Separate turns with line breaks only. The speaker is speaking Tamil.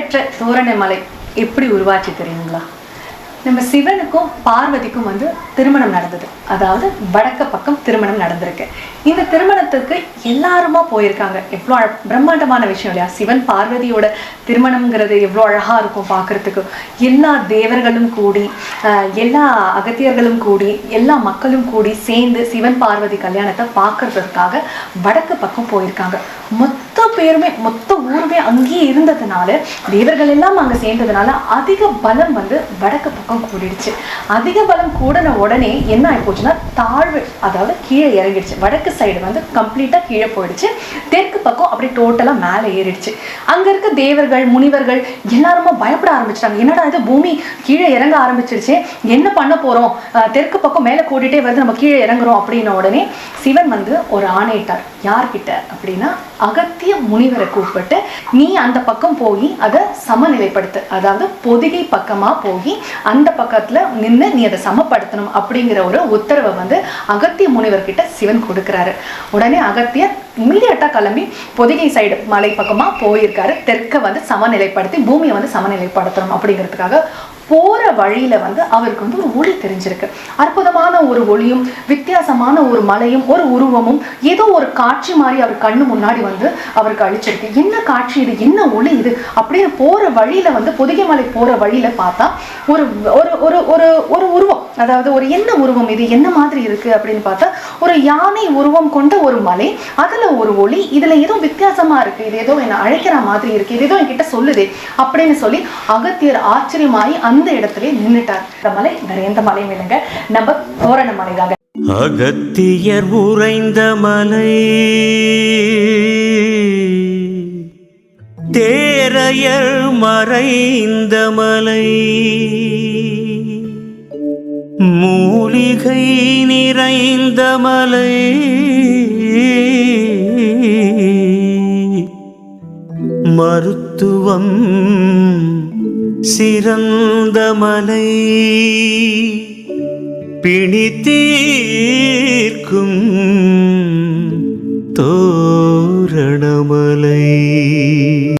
புகழ்பெற்ற தோரணமலை எப்படி உருவாச்சு தெரியுங்களா? நம்ம சிவனுக்கும் பார்வதிக்கும் வந்து திருமணம் நடந்தது. அதாவது வடக்க பக்கம் திருமணம் நடந்திருக்கு. இந்த திருமணத்துக்கு எல்லாருமா போயிருக்காங்க. எவ்வளோ அழ பிரம்மாண்டமான விஷயம் இல்லையா? சிவன் பார்வதியோட திருமணம்ங்கிறது எவ்வளோ அழகா இருக்கும் பார்க்கறதுக்கு. எல்லா தேவர்களும் கூடி ஆஹ், எல்லா அகத்தியர்களும் கூடி எல்லா மக்களும் கூடி சேர்ந்து சிவன் பார்வதி கல்யாணத்தை பார்க்கறதுக்காக வடக்கு பக்கம் போயிருக்காங்க. மொத்த பேருமே மொத்த ஊருமே அங்கேயே இருந்ததுனால தேவர்கள் எல்லாம் அங்கே சேர்ந்ததுனால அதிக பலம் வந்து வடக்கு பக்கம் கூடிடுச்சு. அதிக பலம் கூடின உடனே என்ன ஆகி போச்சுன்னா தாழ்வு அதாவது கீழே இறங்கிடுச்சு. வடக்கு சைடு வந்து கம்ப்ளீட்டாக கீழே போயிடுச்சு. தெற்கு பக்கம் அப்படியே டோட்டலாக மேலே ஏறிடுச்சு. அங்கே இருக்க தேவர்கள் முனிவர்கள் எல்லாருமா பயப்பட ஆரம்பிச்சிட்டாங்க. என்னடா இது பூமி கீழே இறங்க ஆரம்பிச்சிருச்சு. என்ன பண்ண போகிறோம் தெற்கு பக்கம் மேலே கூட்டிகிட்டே வருது நம்ம கீழே இறங்குறோம் அப்படின்ன உடனே சிவன் வந்து ஒரு ஆணையிட்டார். யார்கிட்ட அப்படின்னா அகத்திய முனிவரை கூப்பிட்டு நீ அந்த பக்கம் போய் அதை சமநிலைப்படுத்து. அதாவது பொதிகை பக்கமா போய் அந்த பக்கத்துல நின்று நீ அதை சமப்படுத்தணும். அப்படிங்கிற ஒரு உத்தரவை வந்து அகத்திய முனிவர்கிட்ட சிவன் கொடுக்குறாரு. உடனே அகத்தியர் இமீடியட்டாக கிளம்பி பொதிகை சைடு மலை பக்கமா போயிருக்காரு. தெற்கை வந்து சமநிலைப்படுத்தி பூமியை வந்து சமநிலைப்படுத்தணும் அப்படிங்கிறதுக்காக போகிற வழியில் வந்து அவருக்கு வந்து ஒரு ஒளி தெரிஞ்சிருக்கு. அற்புதமான ஒரு ஒளியும் வித்தியாசமான ஒரு மலையும் ஒரு உருவமும் ஏதோ ஒரு காட்சி மாதிரி அவர் கண்ணு முன்னாடி வந்து அவருக்கு அழிச்சிருக்கு என்ன காட்சி இது? என்ன ஒளி இது? அப்படின்னு போகிற வழியில் வந்து பொதிகை மலை போகிற வழியில் பார்த்தா ஒரு ஒரு ஒரு ஒரு ஒரு உருவம். அதாவது ஒரு என்ன உருவம் இது? என்ன மாதிரி இருக்கு? அப்படின்னு பார்த்தா ஒரு யானை உருவம் கொண்ட ஒரு மலை அதுல ஒரு ஒளி இதுல ஏதோ வித்தியாசமா இருக்கு. இது ஏதோ என்ன அழைக்கிற மாதிரி இருக்கு. இது ஏதோ என்கிட்ட சொல்லுதே அப்படின்னு சொல்லி அகத்தியர் ஆச்சரியமாயி அந்த இடத்துல நின்றுட்டார் இந்த மலை வேற எந்த மலையும் இல்லைங்க. நம்ம தோரண மலை தாங்க.
அகத்தியர் உறைந்த மலை தேரையர் மறைந்த மலை. மூலிகை நிறைந்த மலை. மருத்துவம் சிறந்த மலை. பிணித்தீர்க்கும் தோரணமலை.